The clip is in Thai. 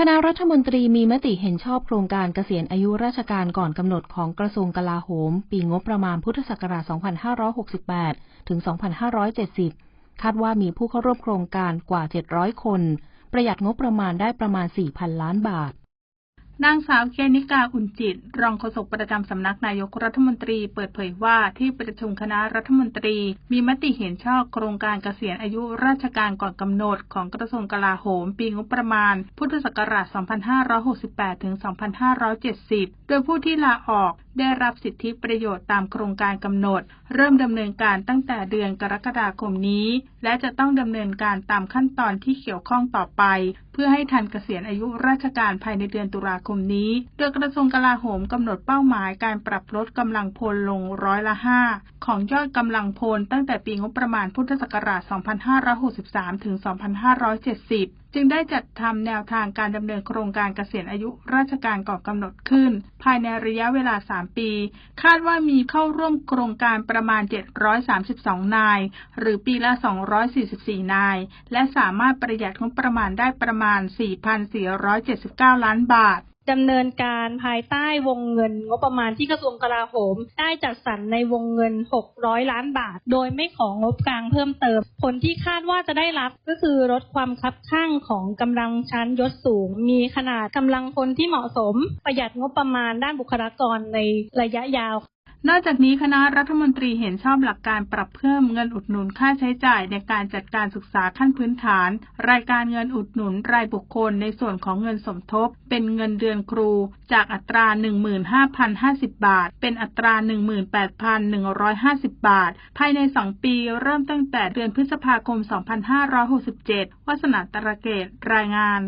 คณะรัฐมนตรีมีมติเห็นชอบโครงการเกษียณอายุราชการก่อนกำหนดของกระทรวงกลาโหม ปีงบประมาณพุทธศักราช 2568 ถึง 2570 คาดว่ามีผู้เข้าร่วมโครงการกว่า 700 คน ประหยัดงบประมาณได้ประมาณ 4,000 ล้านบาท นางสาวเกนิกาอุ่นจิต รองโฆษกประจำสำนักนายกรัฐมนตรีเปิดเผยว่าที่ประชุมคณะรัฐมนตรี มีมติเห็นชอบโครงการเกษียณอายุราชการก่อนกำหนดของกระทรวงกลาโหม ปีงบประมาณ พุทธศักราช 2568 ถึง 2570 โดยผู้ที่ลาออก ได้รับสิทธิประโยชน์ตามโครงการกำหนด เริ่มดำเนินการตั้งแต่เดือนกรกฎาคมนี้ และจะต้องดำเนินการตามขั้นตอนที่เกี่ยวข้องต่อไป เพื่อให้ทันเกษียณอายุราชการภายในเดือนตุลาคมนี้ โดยกระทรวงกลาโหมกำหนดเป้าหมายการปรับลดกำลังพลลงร้อยละห้า ของยอดกำลังพลตั้งแต่ปีงบประมาณพุทธศักราช 2563 ถึง 2570 จึงได้จัดทำแนวทางการดำเนินโครงการเกษียณอายุราชการก่อนกำหนดขึ้น ภายในระยะเวลา 3 ปี คาดว่ามีเข้าร่วมโครงการประมาณ 732 นาย หรือปีละ 244 นาย และสามารถประหยัดงบประมาณได้ประมาณ 4,479 ล้านบาท ดำเนินการภายใต้วงเงิน งบประมาณที่กระทรวงกลาโหม ได้จัดสรรในวงเงิน 600 ล้านบาท โดยไม่ของงบกลางเพิ่มเติม ผลที่คาดว่าจะได้รับก็คือลดความคับข้างของกำลังชั้นยศสูง มีขนาดกำลังคนที่เหมาะสม ประหยัดงบประมาณด้านบุคลากรในระยะยาว นอกจากนี้คณะรัฐมนตรีเห็นชอบหลักการปรับเพิ่มเงินอุดหนุนค่าใช้จ่ายในการจัดการศึกษาขั้นพื้นฐาน รายการเงินอุดหนุนรายบุคคลในส่วนของเงินสมทบ เป็นเงินเดือนครู จากอัตรา 15,050 บาท เป็นอัตรา 18,150 บาท ภายใน 2 ปีเริ่มตั้งแต่เดือนพฤษภาคม 2567 วัสนาตระเกตรายงาน